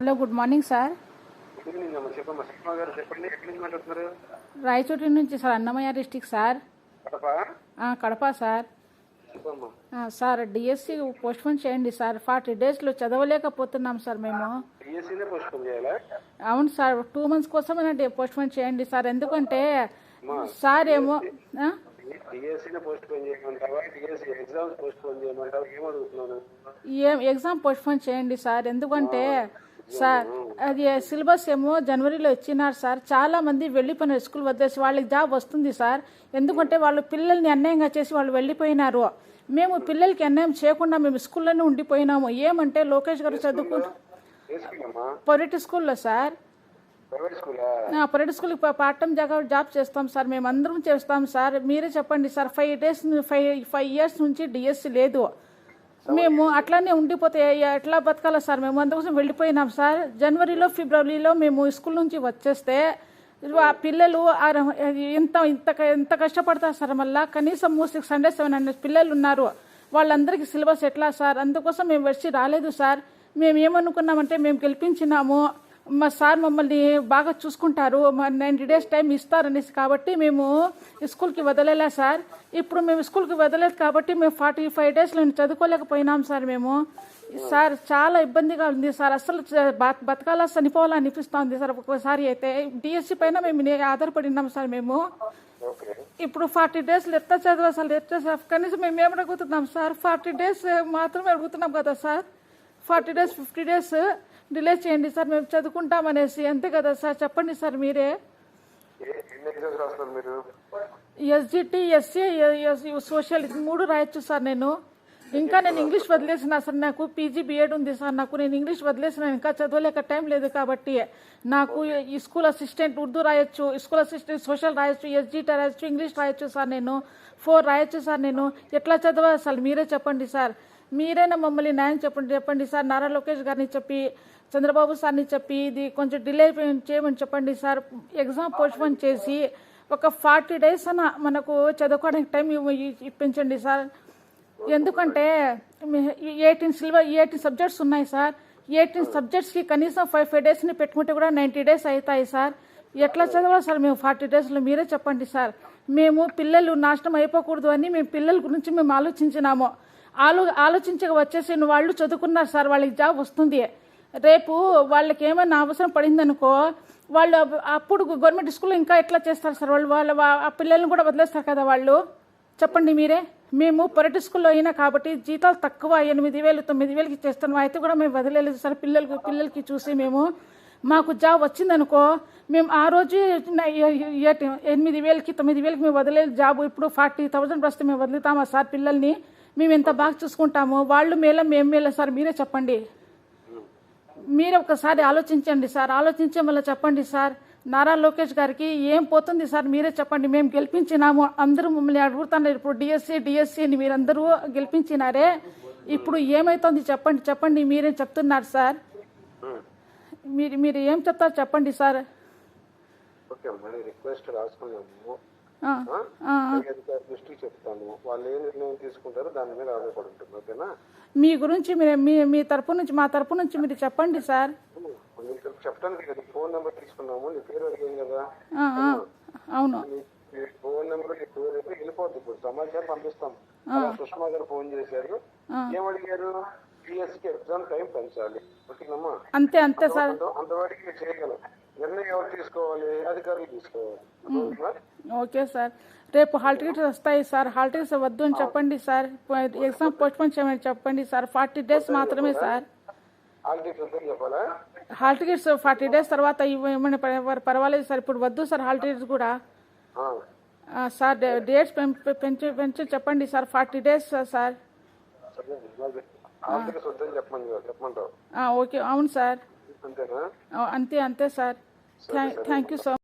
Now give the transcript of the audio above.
Hello good morning sir. Rayachoti నుంచి sir Annamayya district sir. Kadapa? Sir. Sir DSC postpone చేయండి sir. Forty డేస్లో చదవలేకపోతున్నాం sir మేము. అవును సార్ టూ మంత్స్ కోసమేనండి పోస్ట్పోన్ చేయండి సార్. ఎందుకంటే సార్ ఏమో ఎగ్జామ్ పోస్ట్పోన్ చేయండి సార్. ఎందుకంటే సార్ అది సిలబస్ ఏమో జనవరిలో ఇచ్చినారు సార్. చాలా మంది వెళ్ళిపోయినారు స్కూల్ వదిలేసి. వాళ్ళకి జాబ్ వస్తుంది సార్. ఎందుకంటే వాళ్ళు పిల్లల్ని అన్యాయంగా చేసి వాళ్ళు వెళ్ళిపోయినారు. మేము పిల్లలకి అన్యాయం చేయకుండా మేము స్కూల్లోనే ఉండిపోయినాము. ఏమంటే లోకేష్ గారు చదువుకు పొరిటి స్కూల్లో సార్. ప్రైవేట్ స్కూలా? ఆ, పొరిటి స్కూల్కి పార్ట్ టైం జాబ్ జాబ్ చేస్తాం సార్. మేము అందరం చేస్తాం సార్. మీరే చెప్పండి sir. Five days five five years నుంచి డిఎస్సి లేదు. మేము అట్లానే ఉండిపోతే ఎట్లా బతకాలా సార్? మేము అందుకోసం వెళ్ళిపోయినాం సార్. జనవరిలో ఫిబ్రవరిలో మేము స్కూల్ నుంచి వచ్చేస్తే ఆ పిల్లలు ఆ ఇంత ఇంత ఎంత కష్టపడతారు సార్ మళ్ళా. కనీసం సిక్స్ హండ్రెడ్ సెవెన్ హండ్రెడ్ పిల్లలు ఉన్నారు. వాళ్ళందరికీ సిలబస్ ఎట్లా సార్? అందుకోసం మేము వచ్చి రాలేదు సార్. మేము ఏమనుకున్నామంటే మేము గెలిపించినాము. మా సార్ మమ్మల్ని బాగా చూసుకుంటారు. మా నైంటీ డేస్ టైం ఇస్తారనేసి కాబట్టి మేము స్కూల్కి వదలలే సార్. ఇప్పుడు మేము స్కూల్కి వదలేదు కాబట్టి మేము ఫార్టీ ఫైవ్ డేస్ నేను చదువుకోలేకపోయినాం సార్ మేము. సార్ చాలా ఇబ్బందిగా ఉంది సార్. అసలు బతకాలా చనిపోవాలా అనిపిస్తుంది సార్ ఒక్కొక్కసారి అయితే. డిఎస్సి పైన మేము ఆధారపడినాం సార్ మేము. ఇప్పుడు ఫార్టీ డేస్ ఎట్లా చదువు అసలు ఎట్లా సార్? కనీసం మేము ఏమి అడుగుతున్నాం సార్? ఫార్టీ డేస్ మాత్రమే అడుగుతున్నాం కదా sir. Forty days fifty days delay చేయండి సార్ మేము చదువుకుంటామనేసి. అంతే కదా సార్ చెప్పండి సార్ మీరే. ఎస్జిటి ఎస్సీ సోషల్ మూడు రాయొచ్చు సార్ నేను. ఇంకా నేను ఇంగ్లీష్ వదిలేసిన సార్ నాకు పీజీ బీఎడ్ ఉంది సార్. నాకు నేను ఇంగ్లీష్ వదిలేసిన ఇంకా చదవలేక టైం లేదు కాబట్టి నాకు ఈ స్కూల్ అసిస్టెంట్ ఉర్దూ రాయొచ్చు స్కూల్ అసిస్టెంట్ సోషల్ రాయొచ్చు ఎస్జిటి రాయొచ్చు ఇంగ్లీష్ రాయొచ్చు సార్ నేను. ఫోర్ రాయొచ్చు సార్ నేను. ఎట్లా చదవాలి అసలు? మీరే చెప్పండి సార్. మీరైనా మమ్మల్ని న్యాయం చెప్పండి? చెప్పండి సార్. నారా లోకేష్ గారిని చెప్పి చంద్రబాబు సార్ని చెప్పి ఇది కొంచెం డిలే చేయమని చెప్పండి సార్. ఎగ్జామ్ పోస్ట్పోన్ చేసి ఒక ఫార్టీ డేస్ అన్న మనకు చదువుకోవడానికి టైం ఇప్పించండి సార్. ఎందుకంటే ఎయిటీన్ సిల్వర్ ఎయిటీన్ సబ్జెక్ట్స్ ఉన్నాయి సార్. ఎయిటీన్ సబ్జెక్ట్స్కి కనీసం ఫైవ్ ఫైవ్ డేస్ని పెట్టుకుంటే కూడా నైంటీ డేస్ అవుతాయి సార్. ఎట్లా చదవాలి సార్ మేము ఫార్టీ డేస్లో మీరే చెప్పండి సార్. మేము పిల్లలు నాశనం అయిపోకూడదు అని మేము పిల్లల గురించి మేము ఆలోచించినాము. ఆలో ఆలోచించక వచ్చేసిన వాళ్ళు చదువుకున్నారు సార్ వాళ్ళకి జాబ్ వస్తుంది. రేపు వాళ్ళకి ఏమైనా అవసరం పడిందనుకో వాళ్ళు అప్పుడు గవర్నమెంట్ స్కూల్లో ఇంకా ఎట్లా చేస్తారు సార్ వాళ్ళు? వాళ్ళ ఆ పిల్లల్ని కూడా వదిలేస్తారు కదా వాళ్ళు? చెప్పండి మీరే. మేము పొరటి స్కూల్లో అయినా కాబట్టి జీతాలు తక్కువ ఎనిమిది వేలు తొమ్మిది వేలకి చేస్తాను అయితే కూడా మేము వదిలేదు సార్. పిల్లలకి పిల్లలకి చూసి మేము మాకు జాబ్ వచ్చిందనుకో మేము ఆ రోజు ఎనిమిది వేలకి తొమ్మిది వేలకి మేము వదిలేదు జాబ్. ఇప్పుడు ఫార్టీ థౌసండ్ వస్తే మేము వదులుతామా సార్ పిల్లల్ని? మేము ఎంత బాగా చూసుకుంటాము వాళ్ళు మేళ మేము మేళ సార్. మీరే చెప్పండి. మీరే ఒకసారి ఆలోచించండి సార్. ఆలోచించే వల్ల చెప్పండి సార్. నారా లోకేష్ గారికి ఏం పోతుంది సార్? మీరే చెప్పండి. మేము గెలిపించినాము. అందరూ మమ్మల్ని అడుగుతున్నారు. ఇప్పుడు డిఎస్సి డిఎస్సి అని మీరందరూ గెలిపించినారే. ఇప్పుడు ఏమైతుంది చెప్పండి. చెప్పండి. మీరేం చెప్తున్నారు సార్? మీరు మీరు ఏం చెప్తారు చెప్పండి సార్. ఓకే మళ్ళీ రిక్వెస్ట్ రాసుకున్నాము ఆ, ఆ, పై అధికారి దృష్టికి చెప్తాను. వాళ్ళు ఏ నిర్ణయం తీసుకుంటారో దాని మీద ఆధారపడి ఉంటుంది ఓకేనా? మీ గురించి మీరు మీ మీ తరపు నుంచి మా తరపు నుంచి మీరు చెప్పండి సార్. నీకు చెప్పడానికి కదా ఫోన్ నెంబర్ తీసుకున్నాము నీ పేరు అడిగాం కదా. ఆ, ఆ, అవును. నీ ఫోన్ నెంబర్ నీ పేరు అయితే వెళ్ళిపోద్ది. ఇప్పుడు సమాచారం పంపిస్తాం. అలా సుష్మా గారు ఫోన్ చేశారు. ఏం అడిగారు? పిఎస్కి ఎగ్జామ్ టైం పెంచాలి ఓకేనమ్మా? అంతే అంతే సార్. అంత- అంతవాటికి చేయగలం. ఎవరు తీసుకోవాలి అధికారులు తీసుకోవాలి? Okay sir. రేపు హాల్ టికెట్స్ వస్తాయి సార్. హాల్ టికెట్స్ వద్దు అని చెప్పండి సార్. ఎగ్జామ్ పోస్ట్పోన్ చేయమని చెప్పండి సార్. ఫార్టీ డేస్ మాత్రమే sir. Hall tickets forty days తర్వాత ఇవ్వమని పర్వ- పర్వాలేదు సార్. ఇప్పుడు వద్దు సార్ హాల్ టికెట్స్ కూడా సార్ డేట్స్ పెంచి పెంచి చెప్పండి sir. Forty days sir. Okay. అవును సార్. అంతే అంతే sir. Thank, thank you so